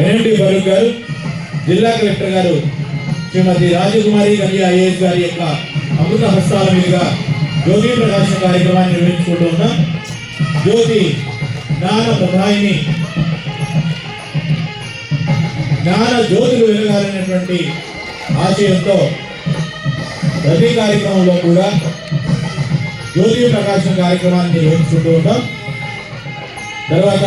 NMD Farooq గారు జిల్లా collector గారు శ్రీమతి రాజకుమారి గంజి ఐఏఎస్ గారి యొక్క అమృత హస్తాల మీదుగా జ్యోతి ప్రకాశం కార్యక్రమాన్ని నిర్వహించుకుంటూ ఉన్నాం. జ్యోతి జ్ఞాన ప్రధాయిని జ్ఞాన జ్యోతులు వెలగాలనేటువంటి ఆశయంతో ప్రతి కార్యక్రమంలో కూడా జ్యోతి ప్రకాశం కార్యక్రమాన్ని నిర్వహించుకుంటూ ఉంటాం. తర్వాత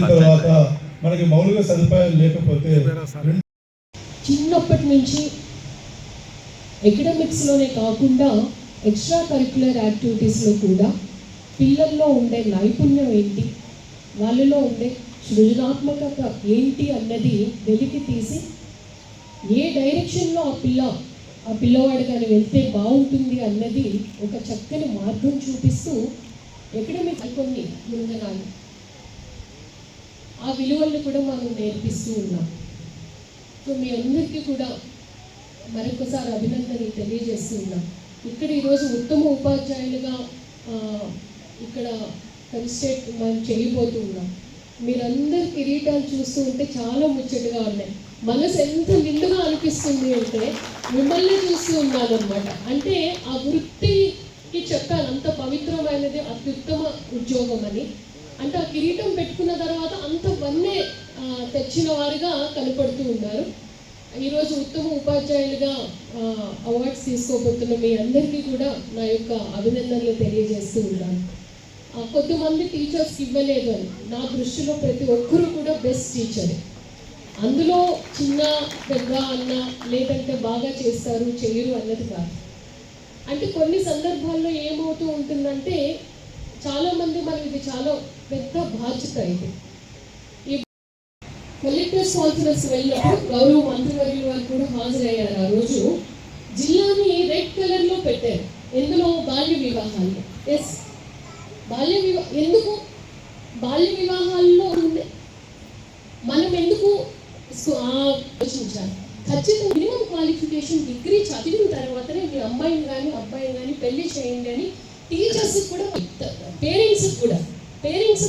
అయిన తర్వాత మనకి మౌలిక సదుపాయాలు లేకపోతే చిన్నప్పటి నుంచి ఎకడమిక్స్లోనే కాకుండా ఎక్స్ట్రా కరిక్యులర్ యాక్టివిటీస్లో కూడా పిల్లల్లో ఉండే నైపుణ్యం ఏంటి? వాళ్ళలో ఉండే సృజనాత్మకత ఏంటి అన్నది వెలికి తీసి ఏ డైరెక్షన్లో ఆ పిల్ల ఆ పిల్లవాడు కానీ వెళ్తే బాగుంటుంది అన్నది ఒక చక్కని మార్గం చూపిస్తూ ఎకడమిక్ కొన్ని ముందనాలు ఆ విలువలను కూడా మనం నేర్పిస్తూ ఉన్నాం. సో మీ అందరికీ కూడా మరొకసారి అభినందనలు తెలియజేస్తూ ఉన్నాం. ఇక్కడ ఈరోజు ఉత్తమ ఉపాధ్యాయులుగా ఇక్కడ కన్స్టేట్ మనం చేయబోతూ ఉన్నాం. మీరందరి కిరీటాలు చూస్తూ ఉంటే చాలా ముచ్చటగా ఉన్నాయి. మనసు ఎంత నిండుగా అనిపిస్తుంది అంటే మిమ్మల్ని చూస్తూ ఉన్నాను అనమాట అంటే ఆ వృత్తికి చెప్పాలంత అంత పవిత్రమైనది అత్యుత్తమ ఉద్యోగం అని అంటే ఆ కిరీటం పెట్టుకున్న తర్వాత అంత వన్నే తెచ్చిన వారుగా కనపడుతూ ఉన్నారు. ఈరోజు ఉత్తమ ఉపాధ్యాయులుగా అవార్డ్స్ తీసుకోబోతున్న మీ అందరికీ కూడా నా యొక్క అభినందనలు తెలియజేస్తూ ఉన్నాను. కొంతమంది టీచర్స్ ఇవ్వలేదు అని. నా దృష్టిలో ప్రతి ఒక్కరూ కూడా బెస్ట్ టీచరే అందులో చిన్న పెద్ద అన్న లేదంటే బాగా చేస్తారు చేయరు అన్నది కాదు. అంటే కొన్ని సందర్భాల్లో ఏమవుతూ ఉంటుందంటే చాలామంది మనం ఇది చాలా పెద్ద బాధ్యత ఇది. ఈ కలెక్టర్స్ కాన్ఫరెన్స్ వెళ్ళినప్పుడు గౌరవ మంత్రివర్యుల వారు కూడా హాజరయ్యారు ఆ రోజు. జిల్లాని రెడ్ కలర్లో పెట్టారు. ఎందులో? బాల్య వివాహాలు ఎస్ బాల్య వివాహ ఎందుకు? బాల్య వివాహాల్లో ఉంది మనం ఎందుకు ఆలోచించాలి. ఖచ్చితంగా మినిమం క్వాలిఫికేషన్ డిగ్రీ చదివిన తర్వాతనే మీ అమ్మాయిని కానీ అబ్బాయిని కానీ పెళ్ళి చేయండి అని టీచర్స్ కూడా పేరెంట్స్ కూడా పేరెంట్స్